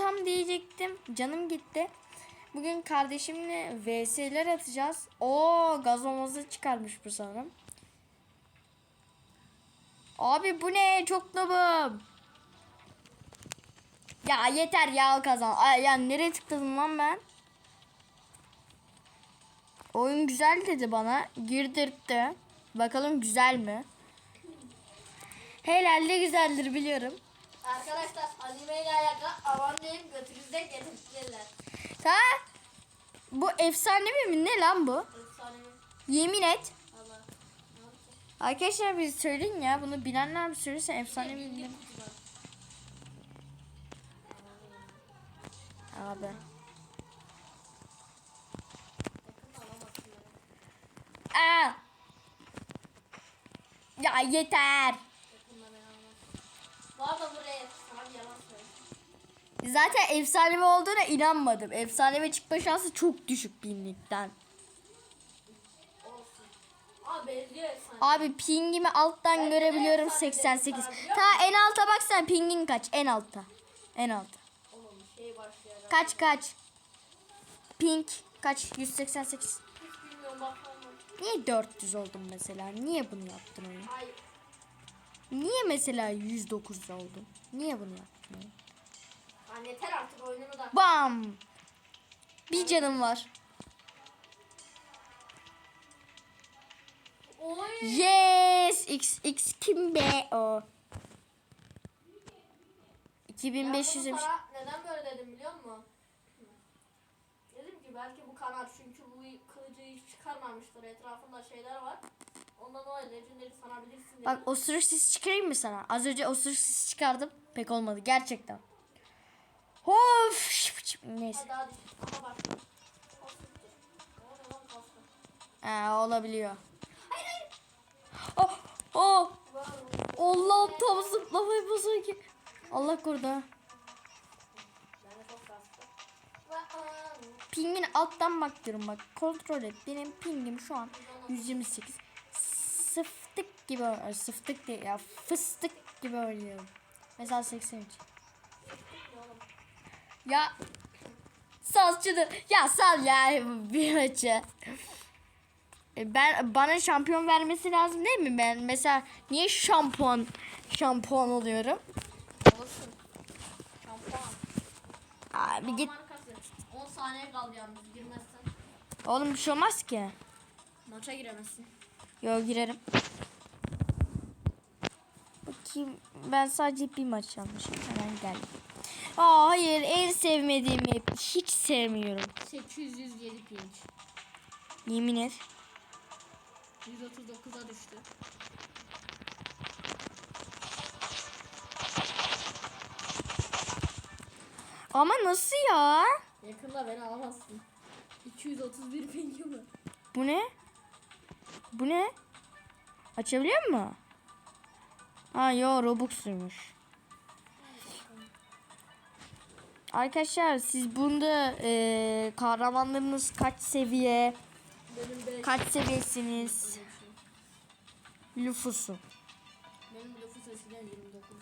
tam diyecektim. Canım gitti. Bugün kardeşimle VS'ler atacağız. O gazomozu çıkarmış bu sanırım. Abi bu ne? Çok noobum. Ya yeter ya kazan. Ay, ya nereye tıkladım lan ben? Oyun güzel dedi bana. Girdirtti. Bakalım güzel mi? Herhalde güzeldir biliyorum. Arkadaşlar animeyle alakalı aman diyeyim götünüzde getirdiler. Ta bu efsane mi ne lan bu? Efsane mi? Yemin et. Allah. Arkadaşlar bir söyleyin ya bunu bilenler bir söylesin efsane mi. Abi. Aa. Ya yeter. Zaten efsanevi olduğuna inanmadım. Efsanevi çıkma şansı çok düşük binlikten. Abi. Abi pingimi alttan Ben görebiliyorum efsane 88. dedim sana, biliyor Ta en alta baksana pingin kaç? En alta. En alta. Oğlum şey. Kaç kaç? Ping kaç? 188. Hiç bilmiyorum bakalım. Niye 400 oldun mesela? Niye bunu yaptın? Hayır. Niye mesela 109 oldun? Niye bunu yaptın oyun? Lan yeter artık oyununu da. Bam! Bir canım var. Oy. Yes! X, X kim be o? Ben 2500 bunu demiş. sana neden böyle dedim biliyor musun? Dedim ki belki bu kanal çünkü bu kılıcı hiç çıkarmamıştır. Etrafında şeyler var. Ondan o legendary sanabilirsin dedim. Bak osuruk sesi çıkarayım mı sana? Az önce osuruk sesi çıkardım. Pek olmadı gerçekten. Of! şıp şıp. Neyse. Ha, olabiliyor. Hayır hayır. Oh! Oh! Var. Allah tam zıplamayı basıyor ki. Allah korudu. Pingin alttan bakıyorum bak. Kontrol et. Benim pingim şu an 128. Sıftık gibi. Sıftık değil ya. Fıstık gibi oynuyorum. Mesela 83. Ya salçını ya sal ya bir maçı. E, Ben bana şampiyon vermesi lazım değil mi? Ben mesela niye şampuan şampuan oluyorum? Olsun. Şampuan. Abi git. Markası. 10 saniye kaldı yalnız girmezsen. Oğlum bir şey olmaz ki. Maça giremezsin. Yo girerim. Bakayım ben sadece bir maç yapmışım. Hemen geldim. Aa hayır en sevmediğim hep. Hiç sevmiyorum. 807 pinç. Yemin et. 139'a düştü. Ama nasıl ya? Yakında beni alamazsın. 231 pingim var. Bu ne? Bu ne? Açabiliyor mu? Ha yo Robux'uymuş. Arkadaşlar siz bunda eee kahramanlarınız kaç seviye? Benim 5. Kaç seviyesiniz? Lufus'u. Benim eskiden 29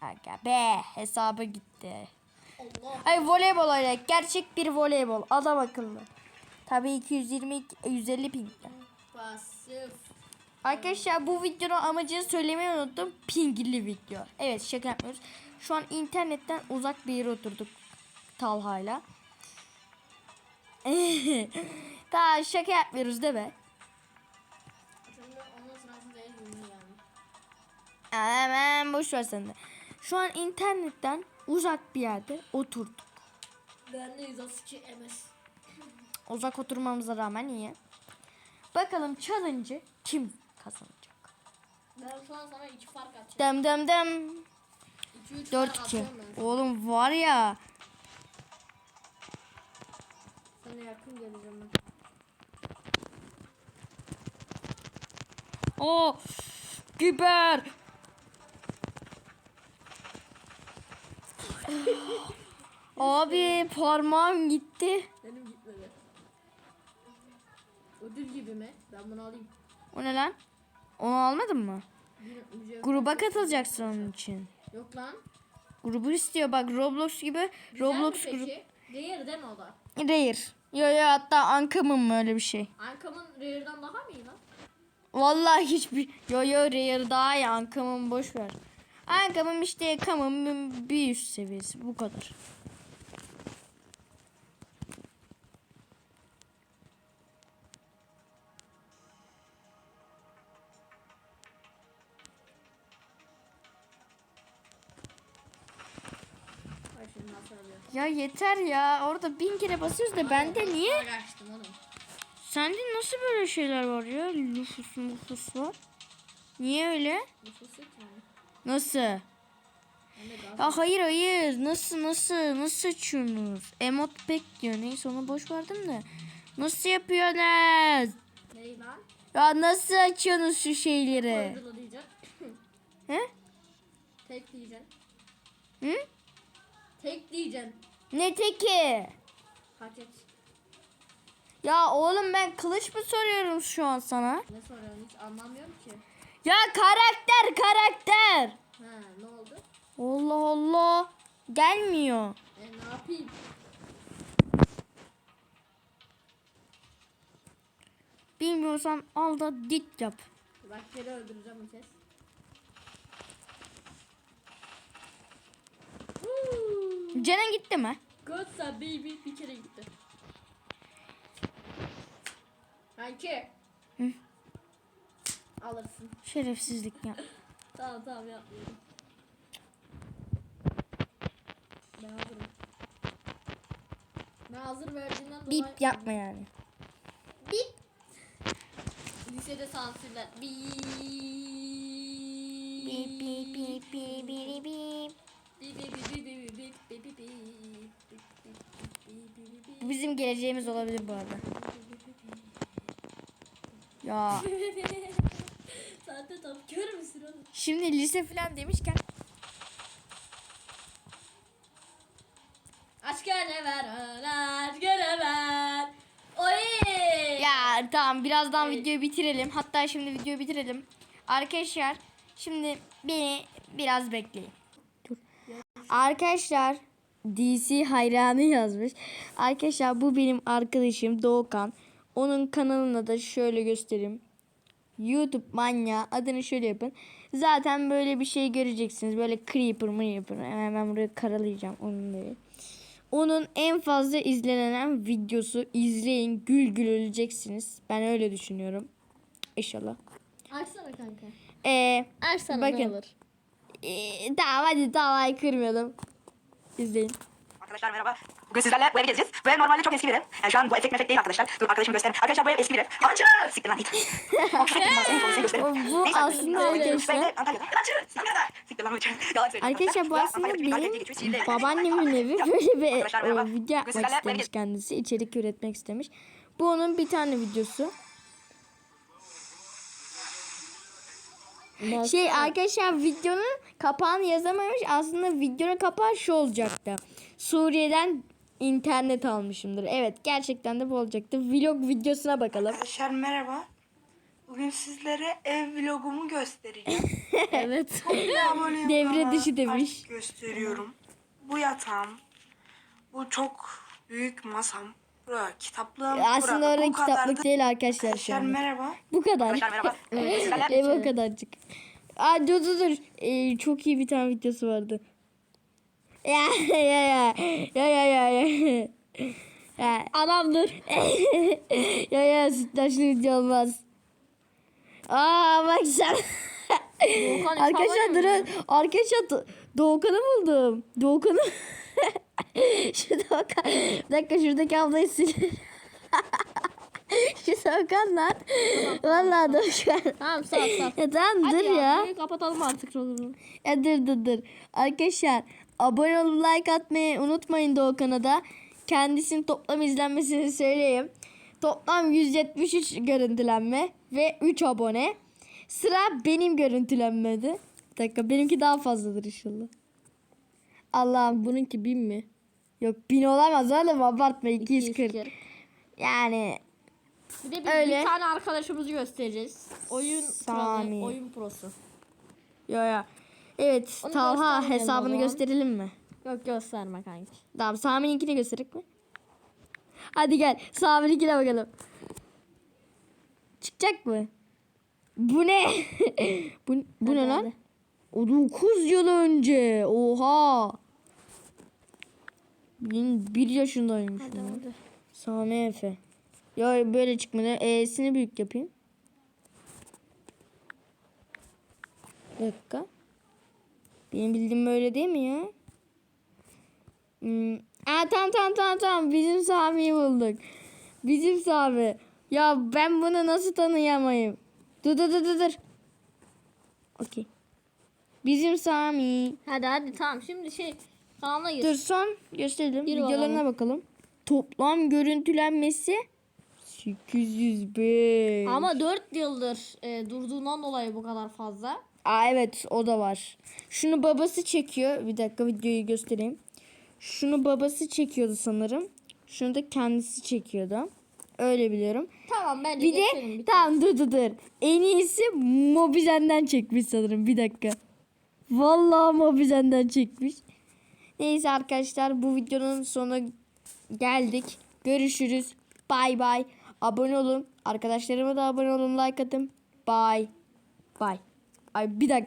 Aga be hesabı gitti. Allah. Ay voleybol oynayak. Gerçek bir voleybol. Adam akıllı. Tabii 220 150 pingde. Pasif. Arkadaşlar bu videonun amacını söylemeyi unuttum. Pingli video. Evet şaka yapmıyoruz. Şu an internetten uzak bir yere oturduk. Talha'yla. Daha şaka yapmıyoruz değil mi? Hemen boş ver sen de. Şu an internetten uzak bir yerde oturduk. Ben de 132 MS. Uzak oturmamıza rağmen iyi. Bakalım challenge'ı kim kazanacak? Ben şu an sana 2 fark atacağım. Dem dem dem. 2-3 fark 4-2. atıyorum ben. Oğlum var ya. Sana yakın geleceğim ben. O biber. Abi parmağım gitti. Benim gitmedi. Ödül gibi mi? Ben bunu alayım. O ne lan? Onu almadın mı? Gruba katılacaksın onun için. Yok lan. Grubu istiyor bak Roblox gibi. Roblox Güzel mi grubu. Rare değil mi o da? Rare. Yo yo hatta Uncommon mı öyle bir şey. Ankam'ın Rare'dan daha mı iyi lan? Vallahi hiçbir yo yo Rare daha iyi Uncommon boş ver. Uncommon işte Common bir üst seviyesi bu kadar. Ya yeter ya orada bin kere basıyoruz da bende niye? Kaçtım oğlum. Sende nasıl böyle şeyler var ya? Lufus mufus var. Niye öyle? Nasıl? Ya hayır hayır. Nasıl nasıl nasıl açıyorsunuz? Emot pek diyor. Neyse onu boş verdim de. Nasıl yapıyorsunuz? Ney lan? Ya nasıl açıyorsunuz şu şeyleri? Koydulu diyeceksin. He? Tek diyeceksin. Hı? Tek diyeceksin. Ne teki? Paket. Ya oğlum ben kılıç mı soruyorum şu an sana? Ne soruyorsun hiç anlamıyorum ki. Ya karakter karakter. Ha ne oldu? Allah Allah. Gelmiyor. E ne yapayım? Bilmiyorsan al da dit yap. Bak seni öldüreceğim bu kez. Canın gitti mi? Godsa baby bir kere gitti. Kanki. Hı. Alırsın. Şerefsizlik ya. Tamam tamam yapmıyorum. Ben hazırım. Ben hazır verdiğinden dolayı... Bip yapma yani. Bip. Lisede sansürler. Bip. Bip bip bip bip bip bip. Bizim geleceğimiz olabilir bu arada. Ya. Sahte top kör müsün oğlum? Şimdi lise falan demişken Aşk ne ver aşk ne ver. Oy! Ya tamam birazdan evet. videoyu bitirelim. Hatta şimdi videoyu bitirelim. Arkadaşlar şimdi beni biraz bekleyin. Arkadaşlar DC hayranı yazmış. Arkadaşlar bu benim arkadaşım Doğukan. Onun kanalına da şöyle göstereyim. YouTube manya adını şöyle yapın. Zaten böyle bir şey göreceksiniz. Böyle creeper mı yapın. Hemen ben burayı karalayacağım onun böyle. Onun en fazla izlenen videosu izleyin gül gül öleceksiniz. Ben öyle düşünüyorum. İnşallah. Açsana kanka. Ee, Açsana Bakın. ne olur. Ee, tamam hadi davayı kırmayalım. İzleyin. Arkadaşlar merhaba. Bugün sizlerle bu evi gezeceğiz. Bu ev normalde çok eski bir ev. Yani şu an bu efekt mefekt değil arkadaşlar. Dur arkadaşımı göstereyim. Arkadaşlar bu ev eski bir ev. Hancı! Siktir lan git. Senin konusunu göstereyim. Bu Neyse, aslında bu ev arkadaşlar- Antalya'da. Siktir lan bu aslında benim babaannemin evi böyle bir video yapmak istemiş kendisi. içerik üretmek istemiş. Bu onun bir tane videosu. Şey arkadaşlar videonun kapağını yazamamış. Aslında videonun kapağı şu olacaktı. Suriye'den internet almışımdır. Evet gerçekten de bu olacaktı. Vlog videosuna bakalım. Arkadaşlar merhaba. Bugün sizlere ev vlogumu göstereceğim. evet. Devre dışı demiş. gösteriyorum. Bu yatağım. Bu çok büyük masam. Burada kitaplığım. Aslında orada Bu kadardı. kitaplık değil arkadaşlar şu Arkadaşlar an. merhaba. Bu kadar. Arkadaşlar merhaba. Sizlerle Ev o kadarcık. Aa dur dur dur. Ee, çok iyi bir tane videosu vardı. Ya ya ya. Ya ya ya ya. Ya. Anamdır. ya ya sütlaçlı video olmaz. Aa bak sen. Arkadaşlar durun. Arkadaşlar Doğukan'ı buldum. Doğukan'ı. Şu Doğukan. Bir dakika şuradaki ablayı sil. Şu Doğukan lan. Vallahi Doğukan. Tamam sağ ol sağ ol. Ya tamam dur ya. videoyu kapatalım artık olur. Ya dur dur dur. Arkadaşlar abone olup like atmayı unutmayın Doğukan'a da. Kendisinin toplam izlenmesini söyleyeyim. Toplam 173 görüntülenme ve 3 abone. Sıra benim görüntülenmedi. Dakika benimki daha fazladır inşallah. Allah'ım bununki 1000 mi? Yok 1000 olamaz oğlum abartma 240. Yani Bir de biz Öyle. bir tane arkadaşımızı göstereceğiz. Oyun Sami. kralı, oyun prosu. Ya ya. Evet Onu Talha göstermeyelim o hesabını zaman. gösterelim mi? Yok gösterme kanki. Tamam Sami'ninkini gösterek mi? Hadi gel Sami'ninkine bakalım. Çıkacak mı? Bu ne? bu bu ne Hadi, lan? hadi. O 9 yıl önce. Oha. Bir, bir yaşındaymış. Hadi hadi. Sami Efe. Ya böyle çıkmadı. E'sini büyük yapayım. Bir dakika. Benim bildiğim böyle değil mi ya? Hmm. Aa, tamam tamam tamam tamam. Bizim Sami'yi bulduk. Bizim Sami. Ya ben bunu nasıl tanıyamayayım? Dur dur dur dur. dur. Okey. Bizim Sami. Hadi hadi tamam şimdi şey kanalına gir. Dur son gösterelim. Gir Videolarına bakalım. Toplam görüntülenmesi 805. Ama 4 yıldır e, durduğundan dolayı bu kadar fazla. Aa evet o da var. Şunu babası çekiyor. Bir dakika videoyu göstereyim. Şunu babası çekiyordu sanırım. Şunu da kendisi çekiyordu. Öyle biliyorum. Tamam bence Bir de bir- tamam dur dur dur. En iyisi Mobizen'den çekmiş sanırım. Bir dakika. Vallahi Mobizen'den çekmiş. Neyse arkadaşlar bu videonun sonuna geldik. Görüşürüz. Bay bay. Abone olun. Arkadaşlarıma da abone olun. Like atın. Bye. Bye. Ay bir dakika.